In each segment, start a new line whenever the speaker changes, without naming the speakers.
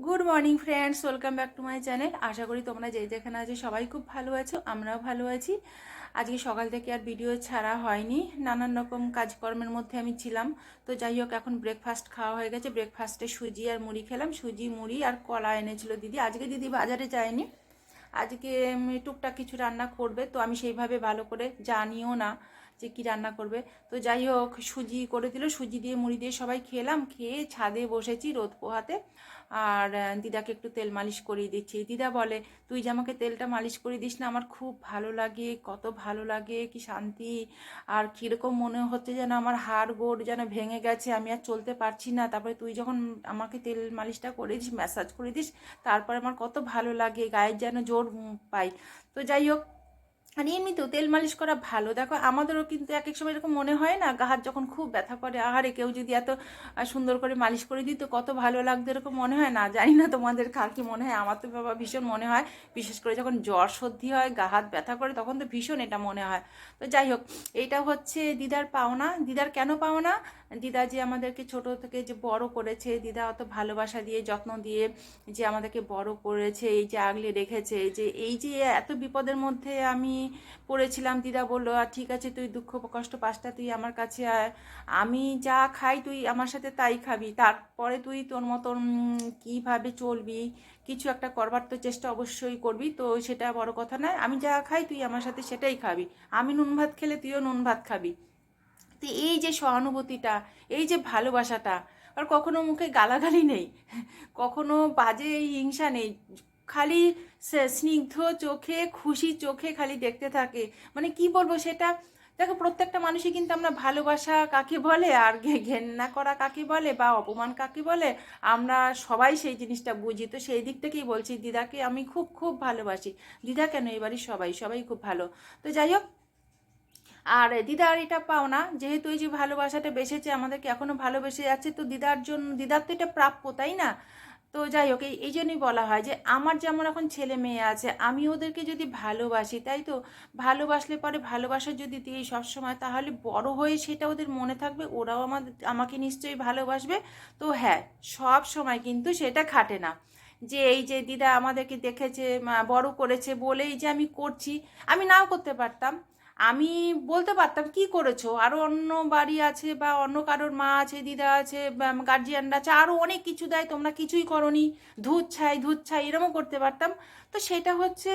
Good morning friends welcome back to my channel আশা করি তোমরা যে যেখানে আছো সবাই খুব ভালো আছো, আমরাও ভালো আছি। আজকে সকাল থেকে আর ভিডিও ছাড়া হয়নি। নানান রকম কাজকর্মের মধ্যে আমি ছিলাম। তো যাই হোক, এখন ব্রেকফাস্ট খাওয়া হয়ে গেছে। ব্রেকফাস্টে সুজি আর মুড়ি খেলাম। সুজি, মুড়ি আর কলা এনেছিল দিদি। আজকে দিদি বাজারে যায়নি। আজকে টুকটাক কিছু রান্না করবে। তো আমি সেইভাবে ভালো করে জানিও না। যে কি রান্না করবে। তো যাই হোক, সুজি করে দিল, সুজি দিয়ে মুড়ি দিয়ে সবাই খেলাম, খেয়ে ছাদে বসেছি রোদ পোহাতে। আর দিদাকে একটু তেল মালিশ করিয়ে দিচ্ছি। দিদা বলে, তুই যে আমাকে তেলটা মালিশ করে দিস না, আমার খুব ভালো লাগে, কত ভালো লাগে, কি শান্তি। আর কীরকম মনে হচ্ছে যেন আমার হাড় গোড় যেন ভেঙে গেছে, আমি আর চলতে পারছি না। তারপরে তুই যখন আমাকে তেল মালিশটা করে দিস, ম্যাসাজ করে দিস, তারপরে আমার কত ভালো লাগে গায়ের যেন জোর পাই। তো যাই হোক আর এমনিতেও তেল মালিশ করা ভালো। দেখো, আমাদেরও কিন্তু এক এক সময় এরকম মনে হয় না, গা হাত যখন খুব ব্যথা করে, আহারে কেউ যদি এত সুন্দর করে মালিশ করে দিত, কত ভালো লাগতো এরকম মনে হয় না? জানি না তোমাদের কার কি মনে হয়, আমার তো বাবা ভীষণ মনে হয়, বিশেষ করে যখন জ্বর সর্দি হয়, গা হাত ব্যথা করে, তখন তো ভীষণ এটা মনে হয়। তো যাই হোক, এইটা হচ্ছে দিদার পাওনা। দিদার কেন পাওনা? দিদা যে আমাদেরকে ছোট থেকে যে বড় করেছে, দিদা অত ভালোবাসা দিয়ে, যত্ন দিয়ে যে আমাদেরকে বড় করেছে, এই যে আগলে রেখেছে, যে এই যে এত বিপদের মধ্যে আমি পড়েছিলাম, দিদা বলল, আর ঠিক আছে, তুই দুঃখ কষ্ট পাসটা তুই আমার কাছে আয়। আমি যা খাই, তুই আমার সাথে তাই খাবি। তারপরে তুই তোর মতন কীভাবে চলবি, কিছু একটা করবার তো চেষ্টা অবশ্যই করবি, তো সেটা বড় কথা নয়। আমি যা খাই, তুই আমার সাথে সেটাই খাবি। আমি নুন ভাত খেলে তুইও নুন ভাত খাবি। তো এই যে সহানুভূতিটা, এই যে ভালোবাসাটা, আর কখনো মুখে গালাগালি নেই, কখনো বাজে হিংসা নেই, খালি স্নিগ্ধ চোখে, খুশি চোখে খালি দেখতে থাকে। মানে কি বলব সেটা? দেখো প্রত্যেকটা মানুষই কিন্তু আমরা ভালোবাসা কাকে বলে, আর ঘেন্না করা কাকে বলে, বা অপমান কাকে বলে, আমরা সবাই সেই জিনিসটা বুঝি। তো সেই দিক থেকেই বলছি, দিদাকে আমি খুব খুব ভালোবাসি। দিদা কেন এবারই সবাই? সবাই খুব ভালো। তো যাই হোক আর দিদার এটা পাও না। যেহেতু এই যে ভালোবাসাটা বেসেছে আমাদেরকে এখনও ভালোবেসে যাচ্ছে, তো দিদার জন্য দিদার তো এটা প্রাপ্য, তাই না? তো যাই হোক, এই এই জন্যই বলা হয় যে আমার যেমন এখন ছেলে মেয়ে আছে, আমি ওদেরকে যদি ভালোবাসি, তাই তো? ভালোবাসলে পরে ভালোবাসা যদি দিই সবসময়, তাহলে বড় হয়ে সেটা ওদের মনে থাকবে, ওরাও আমাদের আমাকে নিশ্চয়ই ভালোবাসবে। তো হ্যাঁ সব সময় কিন্তু সেটা খাটে না। যে এই যে দিদা আমাদেরকে দেখেছে বড় করেছে বলেই যে আমি করছি, আমি নাও করতে পারতাম। আমি বলতে পারতাম, কি করেছ? আরও অন্য বাড়ি আছে বা অন্য কারোর মা আছে, দিদা আছে গার্জিয়ানরা আছে আরও অনেক কিছু দেয়, তোমরা কিছুই করনি। ধুত ছাই ধুত ছাই, এরমও করতে পারতাম। তো সেটা হচ্ছে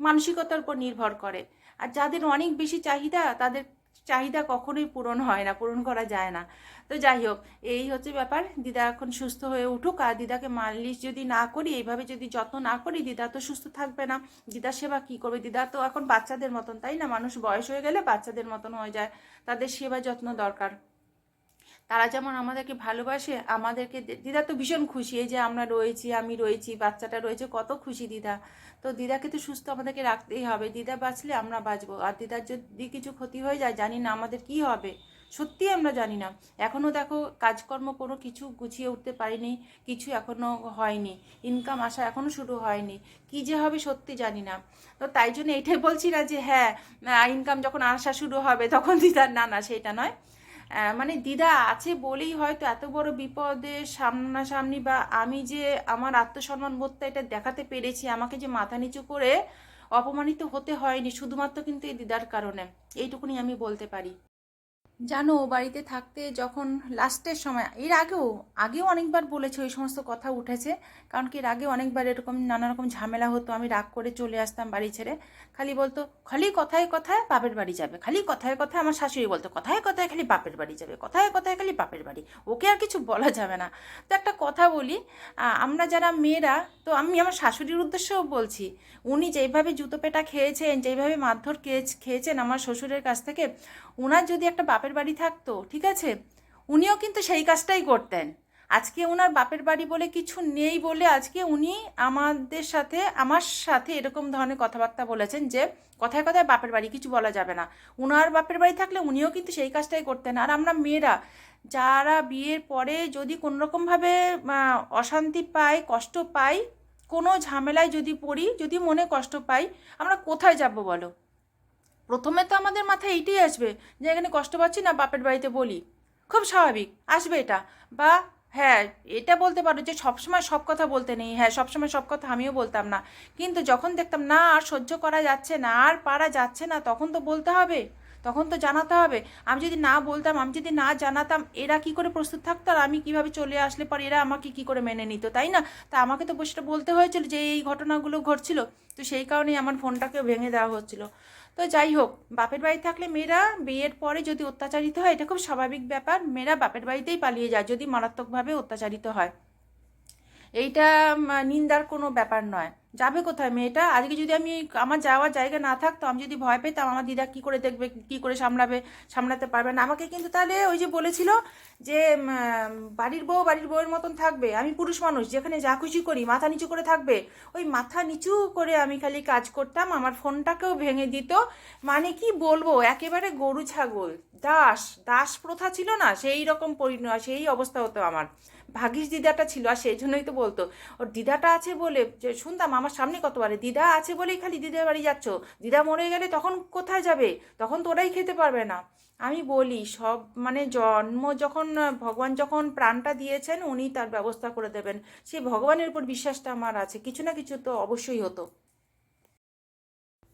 মানসিকতার উপর নির্ভর করে। আর যাদের অনেক বেশি চাহিদা, তাদের চাহিদা কখনোই পূরণ হয় না, পূরণ করা যায় না। তো যাই হোক, এই হচ্ছে ব্যাপার। দিদা এখন সুস্থ হয়ে উঠুক আর দিদাকে মালিশ যদি না করি, এইভাবে যদি যত্ন না করি, দিদা তো সুস্থ থাকবে না। দিদা সেবা কি করবে? দিদা তো এখন বাচ্চাদের মতন, তাই না? মানুষ বয়স হয়ে গেলে বাচ্চাদের মতন হয়ে যায়। তাদের সেবা যত্ন দরকার। তারা যেমন আমাদেরকে ভালোবাসে, আমাদেরকে দিদা তো ভীষণ খুশি, এই যে আমরা রয়েছি, আমি রয়েছি, বাচ্চাটা রয়েছে, কত খুশি দিদা। তো দিদাকে তো সুস্থ আমাদেরকে রাখতেই হবে, দিদা বাঁচলে আমরা বাঁচবো, আর দিদার যদি কিছু ক্ষতি হয়ে যায়, জানি না আমাদের কি হবে। সত্যি আমরা জানি না। এখনও দেখো কাজকর্ম কোনো কিছু গুছিয়ে উঠতে পারিনি, কিছু এখনও হয়নি ইনকাম আসা এখনও শুরু হয়নি, কি যে হবে সত্যি জানি না। তো তাই জন্য এটাই বলছি না যে হ্যাঁ ইনকাম যখন আসা শুরু হবে, তখন দিদার না না, সেটা নয়। মানে দিদা আছে বলেই হয়তো এত বড় বিপদে সামনাসামনি বা আমি যে আমার আত্মসম্মান বোধটা এটা দেখাতে পেরেছি, আমাকে যে মাথা নিচু করে অপমানিত হতে হয়নি, শুধুমাত্র কিন্তু এই দিদার কারণে। এইটুকুনি আমি বলতে পারি। জানো বাড়িতে থাকতে যখন লাস্টের সময়, এর আগেও আগেও অনেকবার বলেছে, ওই সমস্ত কথা উঠেছে, কারণ কি এর আগে অনেকবার এরকম নানা রকম ঝামেলা হতো, আমি রাগ করে চলে আসতাম বাড়ি ছেড়ে। খালি বলতো, খালি কথায় কথায় বাপের বাড়ি যাবে, খালি কথায় কথায় আমার শাশুড়ি বলতো, কথায় কথায় খালি বাপের বাড়ি যাবে, কথায় কথায় খালি বাপের বাড়ি। ওকে আর কিছু বলা যাবে না। তো একটা কথা বলি আমরা যারা মেয়েরা, তো আমি আমার শাশুড়ির উদ্দেশ্যেও বলছি, উনি যেইভাবে জুতো পেটা খেয়েছেন যেইভাবে মারধর খেয়ে- খেয়েছেন আমার শ্বশুরের কাছ থেকে ওনার যদি একটা বাপের বাড়ি থাকতো, ঠিক আছে? উনিও কিন্তু সেই কাজটাই করতেন। আজকে ওনার বাপের বাড়ি বলে কিছু নেই বলে আজকে উনি আমাদের সাথে, আমার সাথে এরকম ধরনের কথাবার্তা বলেছেন যে, কথায় কথায় বাপের বাড়ি কিছু বলা যাবে না। উনার বাপের বাড়ি থাকলে উনিও কিন্তু সেই কাজটাই করতেন। আর আমরা মেয়েরা, যারা বিয়ের পরে যদি কোনোরকমভাবে অশান্তি পাই, কষ্ট পাই, কোনো ঝামেলায় যদি পড়ি, যদি মনে কষ্ট পাই, আমরা কোথায় যাব বলো? প্রথমে তো আমাদের মাথায় এইটাই আসবে যে এখানে কষ্ট পাচ্ছি না, বাপের বাড়িতে বলি। খুব স্বাভাবিক, আসবে এটা। বা হ্যাঁ এটা বলতে পারো যে সবসময় সব কথা বলতে নেই। হ্যাঁ সবসময় সব কথা আমিও বলতাম না। কিন্তু যখন দেখতাম, না, আর সহ্য করা যাচ্ছে না, আর পারা যাচ্ছে না, তখন তো বলতে হবে। তখন তো জানাতে হবে। আমি যদি না বলতাম, আমি যদি না জানাতাম, এরা কি করে প্রস্তুত থাকতো আর আমি কীভাবে চলে আসলে পর এরা আমাকে কি করে মেনে নিত, তাই না? তা আমাকে তো বসে বলতে হয়েছিল যে এই ঘটনাগুলো ঘটছিল। তো সেই কারণেই আমার ফোনটাকে ভেঙে দেওয়া হচ্ছিল। তো যাই হোক, বাপের বাড়ি থাকলে মেয়েরা বিয়ের পরে যদি অত্যাচারিত হয়, এটা খুব স্বাভাবিক ব্যাপার। মেয়েরা বাপের বাড়িতেই পালিয়ে যায় যদি মারাত্মকভাবে অত্যাচারিত হয়। এইটা নিন্দার কোনো ব্যাপার নয়। যাবে কোথায় মেয়েটা? আজকে যদি আমি আমার যাওয়ার জায়গা না থাকতো, আমি যদি ভয় পেতাম, আমার দিদা কি করে দেখবে, কি করে সামলাবে, সামলাতে পারবে না। আমাকে কিন্তু তাহলে ওই যে বলেছিল যে বাড়ির বউ বাড়ির বউয়ের মতন থাকবে। আমি পুরুষ মানুষ, যেখানে যা খুশি করি, মাথা নিচু করে থাকবে। ওই মাথা নিচু করে আমি খালি কাজ করতাম, আমার ফোনটাকেও ভেঙে দিত। মানে কি বলব, একেবারে গরু ছাগল, দাস দাস প্রথা ছিল না, সেই রকম পরিণয় সেই অবস্থা হতো আমার। ভাগিস দিদাটা ছিল, আর সেই জন্যই তো বলতো। ওর দিদাটা আছে বলে যে, শুনতাম আমার সামনে কতবারে? দিদা আছে বলেই খালি দিদার বাড়ি যাচ্ছ। দিদা মরে গেলে তখন কোথায় যাবে? তখন তোরাই খেতে পারবে না। আমি বলি, সব মানে জন্ম যখন, ভগবান যখন প্রাণটা দিয়েছেন, উনি তার ব্যবস্থা করে দেবেন। সেই ভগবানের উপর বিশ্বাসটা আমার আছে। কিছু না কিছু তো অবশ্যই হতো।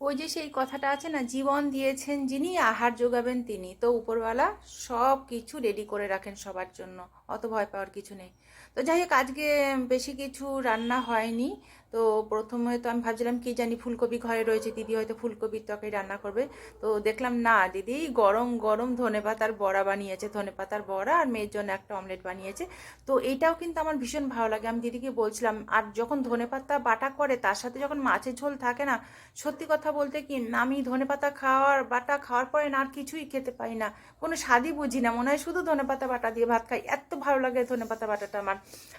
ওই যে সেই কথাটা আছে না, জীবন দিয়েছেন যিনি, আহার যোগাবেন তিনি। তো উপরওয়ালা সব কিছু রেডি করে রাখেন সবার জন্য। অত ভয় পাওয়ার কিছু নেই। তো যাই হোক, আজকে বেশি কিছু রান্না হয়নি। তো প্রথমে তো আমি ভাবছিলাম, কি জানি ফুলকপি ঘরে রয়েছে, দিদি হয়তো ফুলকপির তরকারি রান্না করবে। তো দেখলাম, না দিদি, গরম গরম ধনে পাতার বড়া বানিয়েছে, ধনে পাতার বড়া আর মেয়ের জন্য একটা অমলেট বানিয়েছে। তো এইটাও কিন্তু আমার ভীষণ ভালো লাগে। আমি দিদিকে বলছিলাম, আর যখন ধনে পাতা বাটা করে, তার সাথে যখন মাছের ঝোল থাকে না, সত্যি কথা বলতে কি, না আমি ধনে পাতা খাওয়ার, বাটা খাওয়ার পরে না আর কিছুই খেতে পাই না। কোনো স্বাদই বুঝি না, মনে হয় শুধু ধনে পাতা বাটা দিয়ে ভাত খাই। এত ভালো লাগে ধনে পাতা বাটাটা আমার।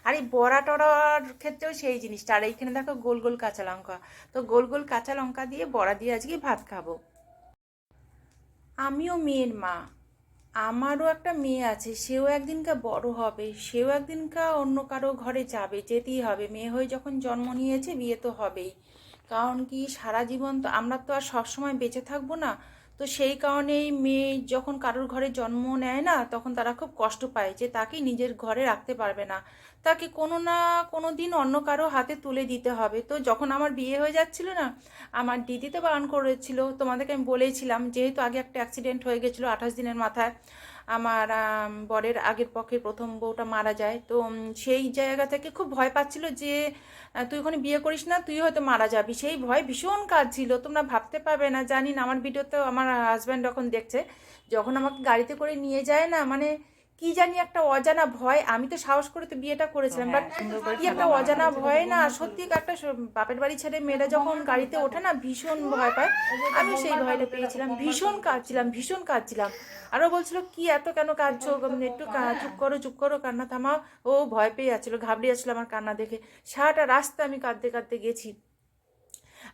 আর এই বড়া টড়ার ক্ষেত্রেও সেই জিনিসটা। আর এইখানে দেখো গোল গোল কাঁচা লঙ্কা। তো গোল গোল কাঁচা লঙ্কা দিয়ে বড়া দিয়ে আজকে ভাত খাব। আমিও মেয়ের মা। আমারও একটা মেয়ে আছে, সেও একদিনকা বড় হবে, সেও একদিনকা অন্য কারও ঘরে যাবে, যেতেই হবে। মেয়ে হয়ে যখন জন্ম নিয়েছে, বিয়ে তো হবেই। কারণ কি, সারা জীবন তো আমরা তো আর সবসময় বেঁচে থাকব না। তো সেই কারণেই মেয়ে যখন কারোর ঘরে জন্ম নেয় না, তখন তারা খুব কষ্ট পায় যে তাকে নিজের ঘরে রাখতে পারবে না। তাকে কোনো না কোনো দিন অন্য কারও হাতে তুলে দিতে হবে। তো যখন আমার বিয়ে হয়ে যাচ্ছিল না, আমার দিদি তো বারণ করেছিল। তোমাদেরকে আমি বলেছিলাম, যেহেতু আগে একটা অ্যাক্সিডেন্ট হয়ে গেছিল আঠাশ দিনের মাথায় আমার বরের আগের পক্ষে প্রথম বউটা মারা যায়। তো সেই জায়গা থেকে খুব ভয় পাচ্ছিল যে তুই ওখানে বিয়ে করিস না, তুই হয়তো মারা যাবি। সেই ভয় ভীষণ কাজ ছিল, তোমরা ভাবতে পারবে না। জানি না, আমার ভিডিওতেও আমার হাজব্যান্ড যখন দেখছে, যখন আমাকে গাড়িতে করে নিয়ে যায় না মানে কি জানি একটা অজানা ভয় আমি তো সাহস করে তো বিয়েটা করেছিলাম বাট কি একটা অজানা ভয় না সত্যি একটা বাপের বাড়ি ছেড়ে মেয়েরা যখন গাড়িতে ওঠে না ভীষণ ভয় পায়। আমি সেই ভয়টা পেয়েছিলাম ভীষণ কাঁদছিলাম ভীষণ কাঁদছিলাম। আরও বলছিল কি এত কেন কাঁদছো? একটু চুপ করো চুপ করো কান্না থামাও। ও ভয় পেয়ে যাচ্ছিল ঘাবড়ে যাচ্ছিল আমার কান্না দেখে। সারাটা রাস্তা আমি কাঁদতে কাঁদতে গেছি।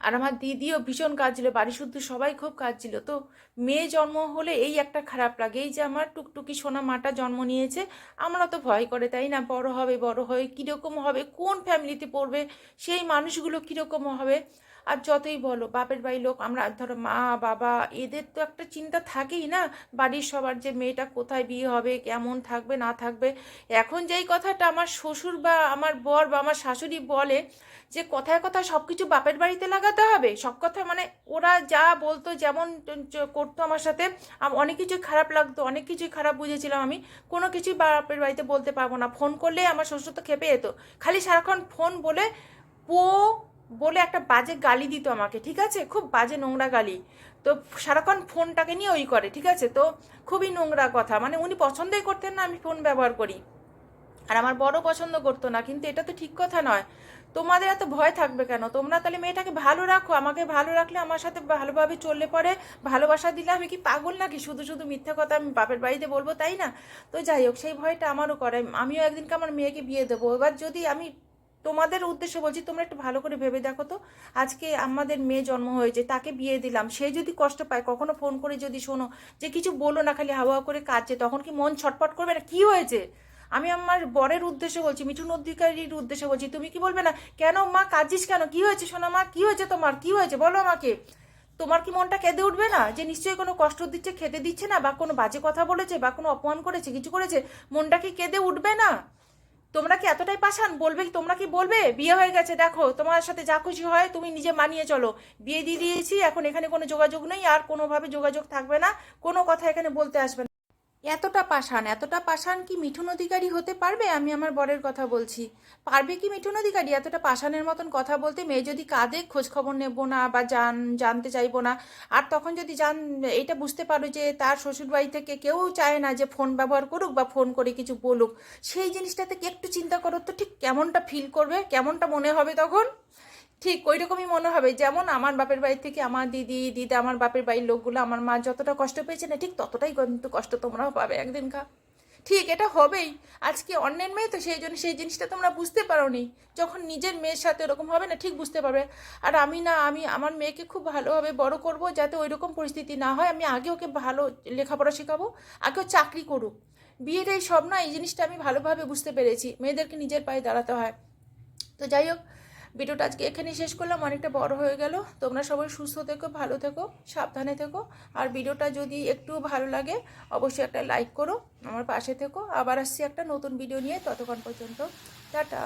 আর আমার দিদিও ভীষণ কাঁদছিল বাড়ি শুদ্ধ সবাই খুব কাঁদছিল। তো মেয়ে জন্ম হলে এই একটা খারাপ লাগে, এই যে আমার টুকটুকি সোনা মাটা জন্ম নিয়েছে, আমরা তো ভয় করে, তাই না? বড় হবে, বড় হয়ে কীরকম হবে, কোন ফ্যামিলিতে পড়বে, সেই মানুষগুলো কীরকম হবে? আর যতই বলো, বাপের বাড়ির লোক, আমরা ধরো মা, বাবা, এদের তো একটা চিন্তা থাকেই না, বাড়ির সবার যে মেয়েটা কোথায় বিয়ে হবে, কেমন থাকবে, না থাকবে। এখন যেই কথাটা আমার শ্বশুর বা আমার বর বা আমার শাশুড়ি বলে যে কথায় কথায় সব কিছু বাপের বাড়িতে লাগাতে হবে। সব কথা মানে ওরা যা বলতো, যেমন করতো আমার সাথে অনেক কিছুই খারাপ লাগতো, অনেক কিছুই খারাপ বুঝেছিলাম আমি। কোনো কিছুই বাপের বাড়িতে বলতে পারব না। ফোন করলে আমার শ্বশুর তো খেপে যেত। খালি সারাক্ষণ ফোন বলে পো বলে একটা বাজে গালি দিত আমাকে, ঠিক আছে? খুব বাজে নোংরা গালি। তো সারাক্ষণ ফোনটাকে নিয়ে ওই করে, ঠিক আছে? তো খুবই নোংরা কথা। মানে উনি পছন্দই করতেন না আমি ফোন ব্যবহার করি। আর আমার বড় পছন্দ করতো না, কিন্তু এটা তো ঠিক কথা নয়। তোমাদের এত ভয় থাকবে কেন? তোমরা তাহলে মেয়েটাকে ভালো রাখো, আমাকে ভালো রাখলে আমার সাথে ভালোভাবে চললে পরে ভালোবাসা দিলে আমি কি পাগল নাকি? শুধু শুধু মিথ্যা কথা আমি বাপের বাড়িতে বলব, তাই না? তো যাই হোক, সেই ভয়টা আমারও করে। আমিও একদিনকে আমার মেয়েকে বিয়ে দেবো। এবার যদি আমি তোমাদের উদ্দেশ্যে বলছি, তোমরা একটু ভালো করে ভেবে দেখো তো। আজকে আমাদের মেয়ে জন্ম হয়েছে, তাকে বিয়ে দিলাম। সে যদি কষ্ট পায়, কখনো ফোন করে যদি শোনো যে কিছু বলো না, খালি হাওয়া করে কাঁদছে, তখন কি মন ছটপট করবে না? কি হয়েছে? আমি আমার বরের উদ্দেশ্যে বলছি মিঠুন অধিকারীর উদ্দেশ্যে বলছি, তুমি কি বলবে না? কেন মা কাঁদছিস কেন? কি হয়েছে সোনা মা? কি হয়েছে তোমার? কি হয়েছে? বলো আমাকে। তোমার কি মনটা কেঁদে উঠবে না? যে নিশ্চয়ই কোনো কষ্ট দিচ্ছে, খেতে দিচ্ছে না, বা কোনো বাজে কথা বলেছে, বা কোনো অপমান করেছে, কিছু করেছে, মনটা কি কেঁদে উঠবে না? তোমরা কি এতটাই পাশান বলবে তোমরা কি বলবে? বিয়ে হয়ে গেছে, দেখো, তোমার সাথে যা খুশি হয় তুমি নিজে মানিয়ে চলো। বিয়ে দিয়ে দিয়েছি, এখন এখানে কোনো যোগাযোগ নেই, আর কোনোভাবে যোগাযোগ থাকবে না, কোনো কথা এখানে বলতে আসবে না। এতটা পাষাণ এতটা পাষাণ কি মিঠুন অধিকারী হতে পারবে? আমি আমার বরের কথা বলছি। পারবে কি মিঠুন অধিকারী? এতটা পাষাণের মতন কথা বলতে মেয়ে যদি কাঁদে খোঁজ খবর নেব না বা জান, জানতে চাইব না। আর তখন যদি জান, এটা বুঝতে পারো যে তার শ্বশুরবাড়ি থেকে কেউ চায় না যে ফোন ব্যবহার করুক বা ফোন করে কিছু বলুক। সেই জিনিসটাতে একটু চিন্তা করো তো, ঠিক কেমনটা ফিল করবে? কেমনটা মনে হবে তখন? ঠিক ওই রকমই মনে হবে। যেমন আমার বাপের বাড়ি থেকে আমার দিদি, দিদা, আমার বাপের বাড়ির লোকগুলো আমার মা যতটা কষ্ট পেয়েছে না, ঠিক ততটাই কিন্তু কষ্ট তোমরাও পাবে একদিন কা ঠিক, এটা হবেই। আজকে অন্যের মেয়ে তো সেই জন্য সেই জিনিসটা তোমরা বুঝতে পারো নি যখন নিজের মেয়ের সাথে ওরকম হবে না, ঠিক বুঝতে পারবে। আর আমি না, আমি আমার মেয়েকে খুব ভালোভাবে বড় করব যাতে ওই রকম পরিস্থিতি না হয়। আমি আগে ওকে ভালো লেখাপড়া শেখাবো, আগে ও চাকরি করুক। বিয়ের এই সব না, এই জিনিসটা আমি ভালোভাবে বুঝতে পেরেছি। মেয়েদেরকে নিজের পায়ে দাঁড়াতে হয়। তো যাই হোক ভিডিওটা আজকে এখানেই শেষ করলাম। অনেকটা বড় হয়ে গেল। তোমরা সবাই সুস্থ থেকো, ভালো থেকো, সাবধানে থেকো। আর ভিডিওটা যদি একটু ভালো লাগে, অবশ্যই একটা লাইক করো, আমার পাশে থেকো। আবার আসছি একটা নতুন ভিডিও নিয়ে ততক্ষণ পর্যন্ত। টাটা।